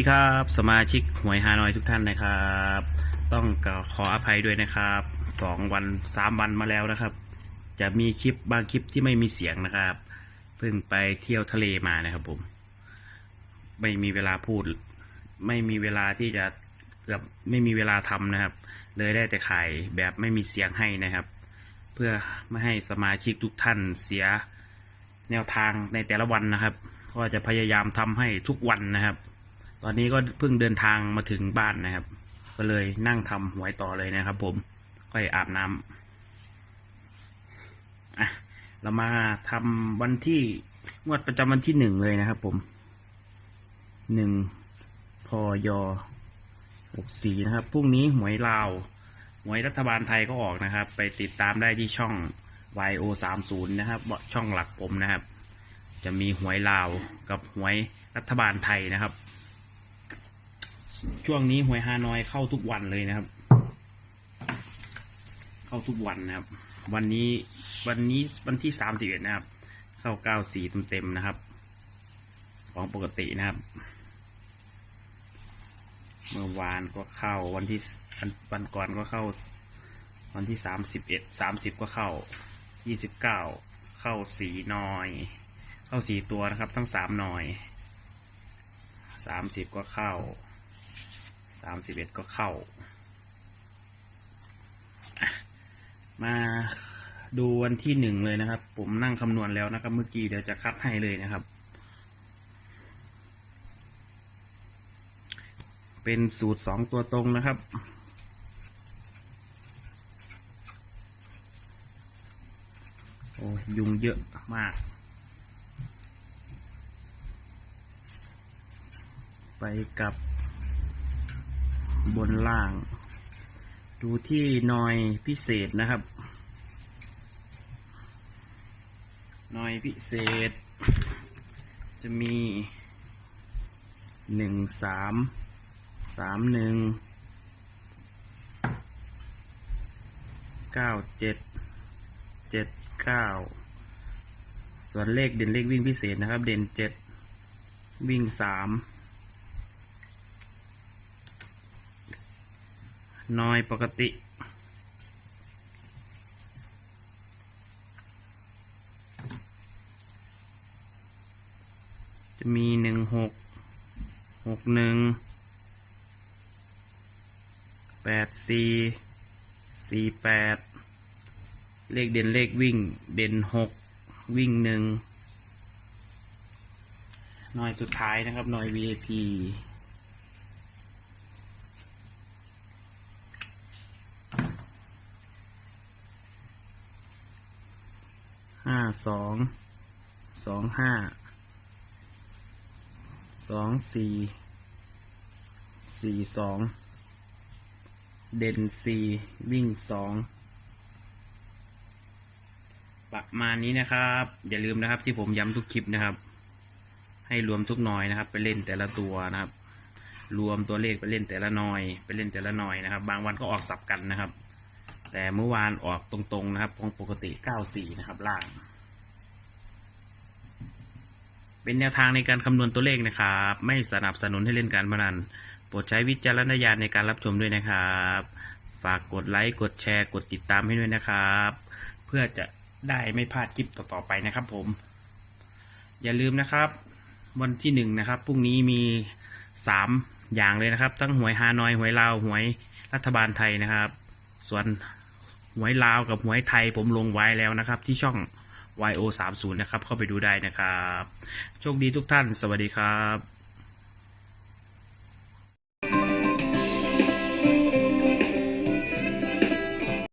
ีครับ สมาชิกหวยฮานอยทุกท่านนะครับ ต้องขออภัยด้วยนะครับสองวันสามวันมาแล้วนะครับ จะมีคลิปบางคลิปที่ไม่มีเสียงนะครับ เพิ่งไปเที่ยวทะเลมานะครับผม ไม่มีเวลาพูด ไม่มีเวลาที่จะเกือบไม่มีเวลาทำนะครับ เลยได้แต่ขายแบบไม่มีเสียงให้นะครับ เพื่อไม่ให้สมาชิกทุกท่านเสียแนวทางในแต่ละวันนะครับ ก็จะพยายามทำให้ทุกวันนะครับ ตอนนี้ก็เพิ่งเดินทางมาถึงบ้านนะครับ ก็เลยนั่งทำหวยต่อเลยนะครับ ผมก็อาบน้ำอะเรามาทำวันที่งวดประจำวันที่หนึ่งเลยนะครับ ผมหนึ่งพยหกสี่นะครับพรุ่งนี้หวยลาวหวยรัฐบาลไทยก็ออกนะครับ ไปติดตามได้ที่ช่อง YO 3 0นะครับช่องหลักผมนะครับ จะมีหวยลาวกับหวยรัฐบาลไทยนะครับ ช่วงนี้หวยฮานอยเข้าทุกวันเลยนะครับ เข้าทุกวันนะครับ วันนี้วันนี้วันที่สามสิบเอ็ดนะครับ เข้าเก้าสี่เต็มๆนะครับ ของปกตินะครับ เมื่อวานก็เข้าวันที่วันวันก่อนก็เข้า วันที่สามสิบเอ็ดสามสิบก็เข้ายี่สิบเก้าเข้าสีนอย เข้าสีตัวนะครับ ทั้งสามหน่อยสามสิบก็เข้า สามสิบเอ็ดก็เข้า มาดูวันที่หนึ่งเลยนะครับ ผมนั่งคำนวณแล้วนะครับ เมื่อกี้เดี๋ยวจะคัดให้เลยนะครับ เป็นสูตรสองตัวตรงนะครับโอ้ยยุงเยอะมาก ไปกับ บนล่าง ดูที่นอยพิเศษนะครับ นอยพิเศษ จะมีหนึ่งสามสามหนึ่งเก้าเจ็ดเจ็ดเก้าส่วนเลขเด่นเลขวิ่งพิเศษนะครับ เด่นเจ็ดวิ่งสาม น้อยปกติ จะมีหนึ่งหกหกหนึ่งแปดสี่สี่แปดเลขเด่นเลขวิ่งเด่นหกวิ่งหนึ่งหน่อยสุดท้ายนะครับหน่อย VIP ห้าสองสองห้าสองสี่สี่สองเด่นสี่วิ่งสองประมาณนี้นะครับ อย่าลืมนะครับที่ผมย้ำทุกคลิปนะครับ ให้รวมทุกหน่อยนะครับ ไปเล่นแต่ละตัวนะครับ รวมตัวเลขไปเล่นแต่ละหน่อย ไปเล่นแต่ละหน่อยนะครับ บางวันก็ออกสับกันนะครับ แต่เมื่อวานออกตรงๆนะครับของปกติ 94 นะครับ ล่าง เป็นแนวทางในการคำนวณตัวเลขนะครับ ไม่สนับสนุนให้เล่นการพนันโปรดใช้วิจารณญาณในการรับชมด้วยนะครับ ฝากกดไลค์กดแชร์กดติดตามให้ด้วยนะครับ เพื่อจะได้ไม่พลาดคลิปต่อๆไปนะครับ ผม อย่าลืมนะครับ วันที่หนึ่งนะครับพรุ่งนี้มีสามอย่างเลยนะครับ ทั้งหวยฮานอยหวยลาวหวยรัฐบาลไทยนะครับ ส่วน หวยลาวกับหวยไทยผมลงไว้แล้วนะครับ ที่ช่อง YO 3 0 นะครับ เข้าไปดูได้นะครับ โชคดีทุกท่าน สวัสดีครับ